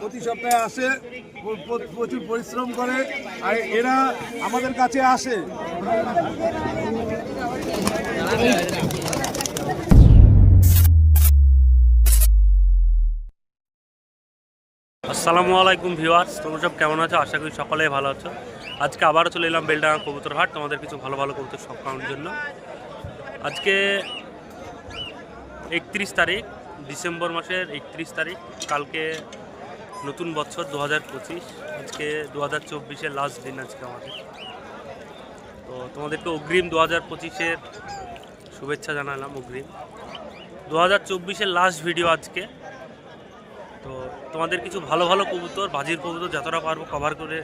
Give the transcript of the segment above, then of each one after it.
প্রতি সপ্তাহে আসে প্রচুর পরিশ্রম করে, আর এরা আমাদের কাছে আসে। আসসালামু আলাইকুম ভিউয়ার্স, তোমরা সব কেমন আছো? আশা করি সকলেই ভালো আছো। আজকে আবারও চলে এলাম বেলডাঙ্গা কবুতর হাট, তোমাদের কিছু ভালো ভালো কবুতর সব জন্য। আজকে একত্রিশ তারিখ, ডিসেম্বর মাসের একত্রিশ তারিখ, কালকে নতুন বছর দু হাজার পঁচিশ, আজকে দু হাজার চব্বিশের লাস্ট দিন আজকে আমাদের। তো তোমাদেরকে অগ্রিম দু হাজার পঁচিশের শুভেচ্ছা জানালাম, অগ্রিম। দু হাজার চব্বিশের লাস্ট ভিডিও আজকে। তো তোমাদের কিছু ভালো ভালো কবুতর, বাজির কবুতর যতটা পারব কভার করে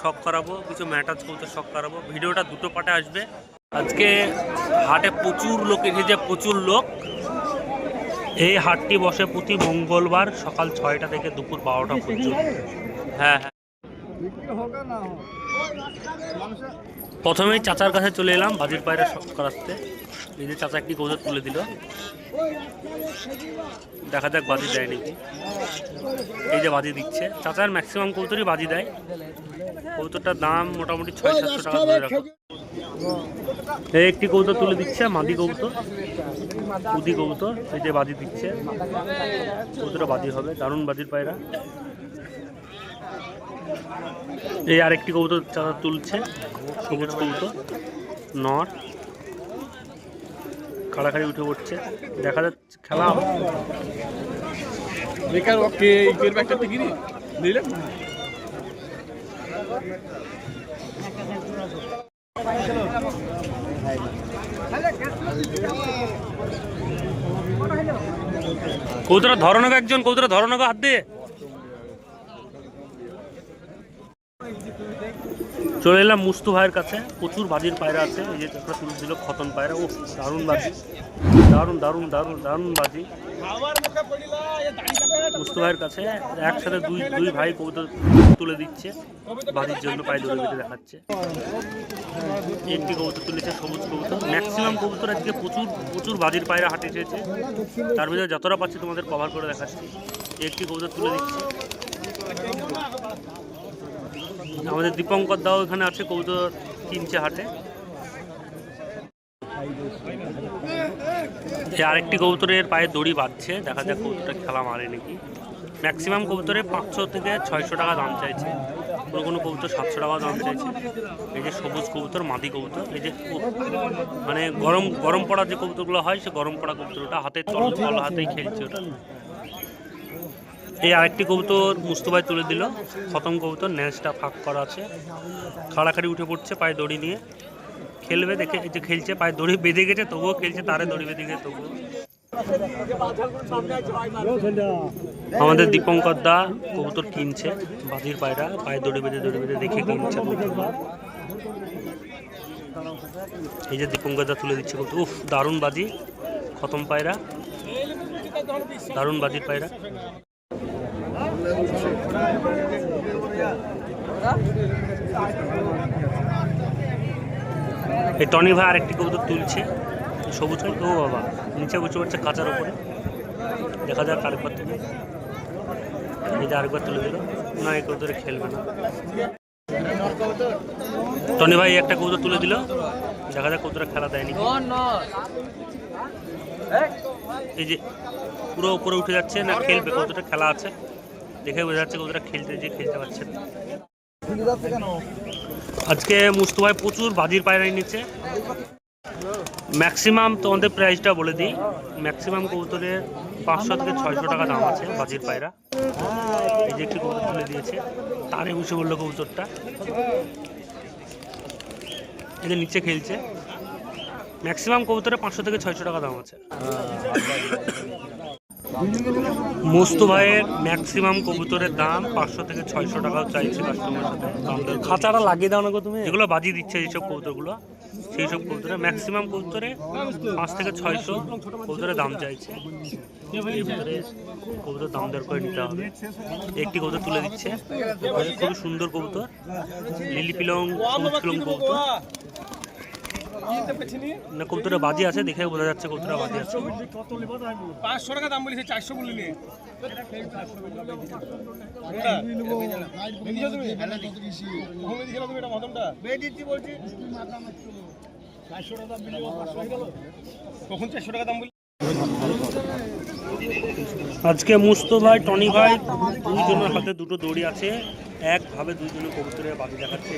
শখ করাবো, কিছু ম্যাটাজ কবুতর শখ করাবো। ভিডিওটা দুটো পার্টে আসবে। আজকে হাটে প্রচুর লোক এসেছে প্রচুর লোক এই হাটটি বসে প্রতি মঙ্গলবার সকাল ছয়টা থেকে দুপুর বারোটা পর্যন্ত। হ্যাঁ হ্যাঁ। প্রথমেই চাচার কাছে চলে এলাম, বাজির পায়রা করাতে। এই যে চাচা একটি কবুতর তুলে দিল। দেখা যাক বাজি দেয় নাকি। এই যে বাজি দিচ্ছে। চাচার ম্যাক্সিমাম কবুতরই বাজি দেয়। কবুতরটার দাম মোটামুটি ছয়, সাতশো টাকা ধরে রাখো। এই একটি কবুতর তুলে দিচ্ছে, মাদি কবুতর। উদি কবুতর এই যে বাজি দিচ্ছে। কবুতরটা বাজি হবে দারুণ বাজির পায়রা। এই আরেকটি কবুতর চাচা তুলছে সবুজ কবুতর নর। কাড়াকাড়ি উঠে পড়ছে। দেখা যাচ্ছে খেলা হবে। বেকার ওকে নিলে কবুতরা ধরনগা একজন কৌতরা ধরনগা হাত দিয়ে। চলে এলাম মুস্তু ভাইয়ের কাছে। প্রচুর বাজির পায়রা আছে। এই যে একটা তুলে দিল খতন পায়রা। ও দারুণ বাজি দারুণ দারুণ দারুণ দারুণ বাজি মুস্তু ভাইয়ের কাছে একসাথে দুই দুই ভাই কবিতা তুলে দিচ্ছে। বাজির জন্য পায়ে ধরে বেঁধে দেখাচ্ছে। একটি কবুতর তুলেছে সবুজ কবুতর। ম্যাক্সিমাম কবুতর আজকে প্রচুর প্রচুর বাজির পায়রা হাটে এসেছে। তার ভিতরে যতটা পাচ্ছি তোমাদের কভার করে দেখাচ্ছি। একটি কবুতর তুলে দিচ্ছি। আমাদের দীপঙ্কর দাও এখানে আছে, কবুতর কিনছে হাটে। যে আরেকটি কবুতরের পায়ে দড়ি বাঁধছে, দেখা যাক কবুতরটা খেলা মারে নাকি। ম্যাক্সিমাম কবুতরে পাঁচশো থেকে ছয়শো টাকা দাম চাইছে। কোনো কোনো কবুতর সাতশো টাকা দাম চাইছে। এই যে সবুজ কবুতর, মাদি কবুতর, এই যে মানে গরম গরম পড়া যে কবুতরগুলো হয়, সে গরম পড়া কবুতর ওটা হাতে চল হাতেই খেলছে ওটা এই আরেকটি কবুতর মুস্তফাই তুলে দিল। খতম কবুতর, ন্যাচটা ফাঁক করা আছে। খাড়াখাড়ি উঠে পড়ছে পায়ে দড়ি নিয়ে। খেলবে, দেখে যে খেলছে, পায়ে দড়ি বেঁধে গেছে, তবুও খেলছে, তারে দড়ি বেঁধে গেছে, তবুও। আমাদের দীপঙ্কর দা কবুতর কিনছে বাজির পায়রা, পায়ে দড়ি বেঁধে দড়ি বেঁধে দেখে কিনছে এই যে দীপঙ্কর দা তুলে দিচ্ছে কবুতর। উফ, দারুণ বাজি, খতম পায়রা। দারুণ বাজির পায়রা। এই টনি ভাই আরেকটি কবুতর তুলছে, সবুজ ও বাবা, নিচে বসে পড়ছে কাঁচার উপরে। দেখা যাক আরেকবার তুলে। এই যে আরেকবার তুলে দিল। না, এই কবুতরে খেলবে না। টনি ভাই একটা কবুতর তুলে দিল। দেখা যাক কবুতরে খেলা দেয়নি এই যে পুরো উপরে উঠে যাচ্ছে না, খেলবে, কতটা খেলা আছে। দেখে বোঝা যাচ্ছে কতটা খেলতে যে খেলতে পারছে না। আজকে মুস্তফায় প্রচুর বাজির পায়রা নিচ্ছে। ম্যাক্সিমাম তোমাদের প্রাইসটা বলে দিই। ম্যাক্সিমাম কবুতরের পাঁচশো থেকে ছয়শো টাকা দাম আছে বাজির পায়রা। এই যে একটি কবুতর তুলে দিয়েছে তারে বসে বলল কবুতরটা। এদের নিচে খেলছে। ম্যাক্সিমাম কবুতরে পাঁচশো থেকে ছয়শো টাকা দাম আছে। মোস্তু ভাইয়ের ম্যাক্সিমাম কবুতরের দাম পাঁচশো থেকে ছয়শো টাকাও চাইছে কাস্টমার সাথে দাম। খাঁচাটা লাগিয়ে দাও না তুমি। যেগুলো বাজি দিচ্ছে এইসব কবুতরগুলো সেই সব কবুতরে ম্যাক্সিমাম কবুতরে পাঁচ থেকে ছয়শো কবুতরের দাম চাইছে। কবুতর দাম দর করে নিতে হবে। একটি কবুতর তুলে দিচ্ছে। খুবই সুন্দর কবুতর। লিলি পিলং পিলং কবুতর। না বাজি আছে দেখে বোঝা যাচ্ছে কবুতরের বাজি আছে। পাঁচশো টাকা দাম বলেছে চারশো বললি নিয়ে। কখন চারশো টাকা দাম বলি আজকে মুস্তো ভাই, টনি ভাই, দুইজনের হাতে দুটো দড়ি আছে। একভাবে দুইজনে কবুতরের বাজি দেখাচ্ছে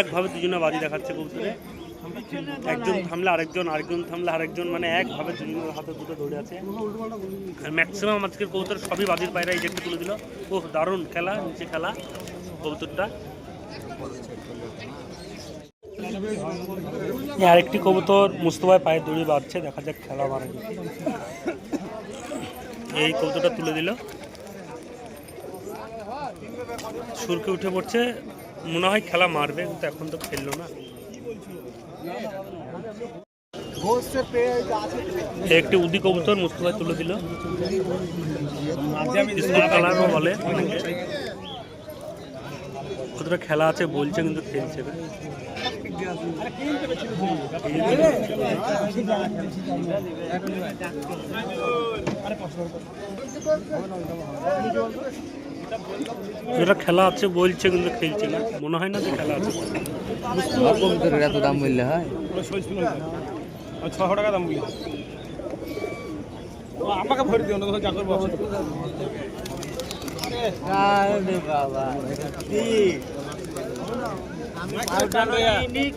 একভাবে দুজনে বাজি দেখাচ্ছে কবুতরে। একজন থামলে আরেকজন আরেকজন থামলে আরেকজন মানে একভাবে দুজনের হাতে দুটো দড়ি আছে। আর ম্যাক্সিমাম আজকের কবুতর সবই বাজির বাইরে এই যে একটা তুলে দিল। ও দারুণ খেলা, নিচে খেলা কবুতরটা। আরেকটি কবুতর মুস্তফায় পায়ে দড়ি বাঁধছে, দেখা যাক খেলা মারে এই কবুতরটা তুলে দিল। সুরকে উঠে পড়ছে। মনে হয় খেলা মারবে, কিন্তু এখন তো খেললো না। একটি উদি কবুতর মুস্তফায় তুলে দিল। বলে কতটা খেলা আছে বলছে, কিন্তু খেলছে না। যেটা খেলা আছে বলছে কিন্তু খেলছে না। মনে হয় না যে খেলা আছে। এত দাম বললে হয়? ছশো টাকা দাম বলি ও, আমাকে ভরে দিও না যা করব বাবা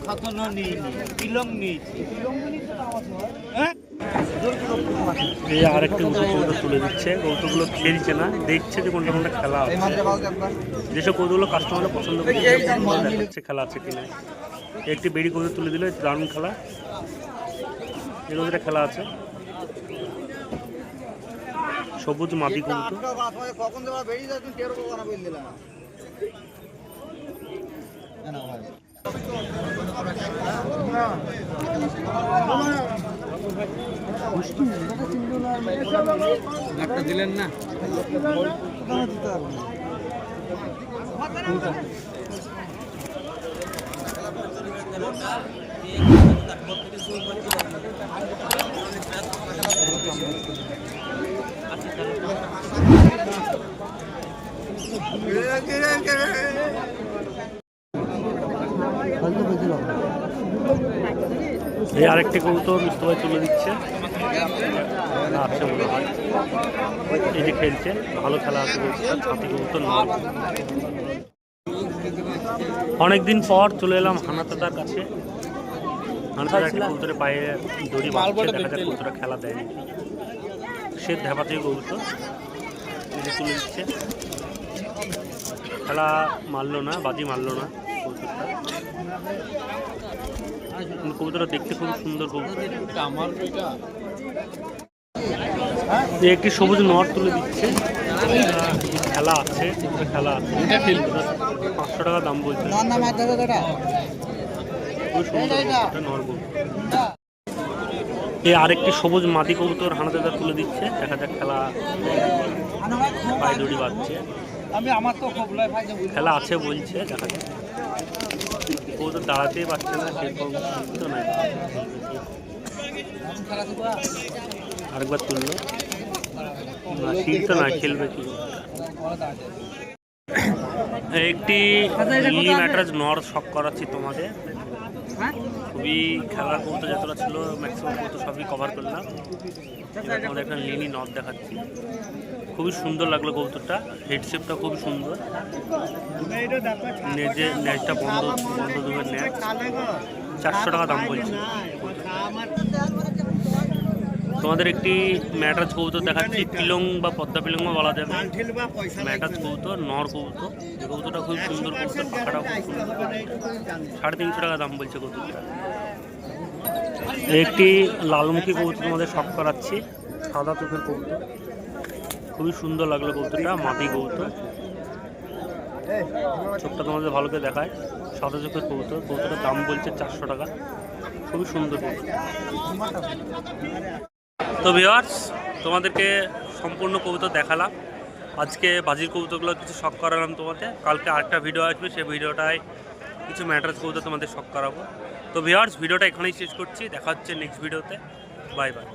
খতনো নিইনি কিলং নিয়েছি। এই আরেকটি উঁচু কৌটো তুলে দিচ্ছে। কৌটোগুলো খেলছে না, দেখছে যে কোনটা কোনটা খেলা আছে। যেসব কৌটোগুলো কাস্টমাররা পছন্দ করছে খেলা আছে কিনা। একটি বেড়ি কৌটো তুলে দিল দারুণ খেলা। মধ্যে খেলা আছে। সবুজ মাটি কৌটো না একটা দিলেন না? এই আরেকটি কবুতর মুস্তফাই তুলে দিচ্ছে। আছে মনে হয় এই যে খেলছে ভালো খেলা আছে কবুতরটা, ছাতি নয়। অনেকদিন পর চলে এলাম হানাতাদার কাছে। হানাতাদার একটা কবুতরের পায়ে দড়ি বাঁধছে দেখা যাক কবুতরটা খেলা দেয় সে ধ্যাপাতে কবুতর তুলে দিচ্ছে খেলা মারলো না বাজি মারলো না কবুতরটা। কবুতরটা দেখতে খুব সুন্দর কবুতর। যে একটি সবুজ নট তুলে দিচ্ছে। খেলা আছে খেলা আছে। পাঁচশো টাকা দাম বলছে। নর। এই আরেকটি সবুজ মাটি কবুতর হানাতে তুলে দিচ্ছে। দেখা যাক খেলা পায়ে দড়ি বাঁধছে আমি আমার তো খেলা আছে বলছে দেখা যাক। কবুতর দাঁড়াতেই পারছে না সেরকম তো নাই। আরেকবার তুললো। না, খেলবে কি? একটি লিলি ম্যাট্রাস নর শখ করাচ্ছি তোমাকে খুবই খেলার কবুতর যতটা ছিল ম্যাক্সিমাম কবুতর সবই কভার করলাম। তোমাদের একটা লিনি নর দেখাচ্ছি। খুবই সুন্দর লাগল কবুতরটা হেডশেপটা খুবই সুন্দর। নেজে, নেজটা বন্ধ বন্ধ দেবের নেট। চারশো টাকা দাম বলছে। তোমাদের একটি ম্যাটাজ কবুতর দেখাচ্ছি পিলং বা পদ্মা পিলং বলা যাবে। ম্যাটাজ কবুতর, নর কবুতর। এই কবুতরটা খুব সুন্দর পাখাটাও খুব সুন্দর। সাড়ে তিনশো টাকা দাম বলছে এই একটি লালমুখী কবুতর তোমাদের শখ করাচ্ছি, সাদা চোখের কবুতর। খুবই সুন্দর লাগল কবুতরটা, মাটি কবুতর। চোখটা তোমাদের ভালো করে দেখায়। সাদা চোখের কবুতর, কবুতরের দাম বলছে চারশো টাকা। খুবই সুন্দর কবুতর। তো ভিওয়ার্স তোমাদেরকে সম্পূর্ণ কবিতা দেখালাম। আজকে বাজির কবিতাগুলো কিছু শখ করালাম তোমাদের কালকে আরেকটা ভিডিও আসবে, সেই ভিডিওটায় কিছু ম্যাটার্স কবিতা তোমাদের শখ করাবো। তো ভিওয়ার্স ভিডিওটা এখানেই শেষ করছি। দেখা হচ্ছে নেক্সট ভিডিওতে বাই বাই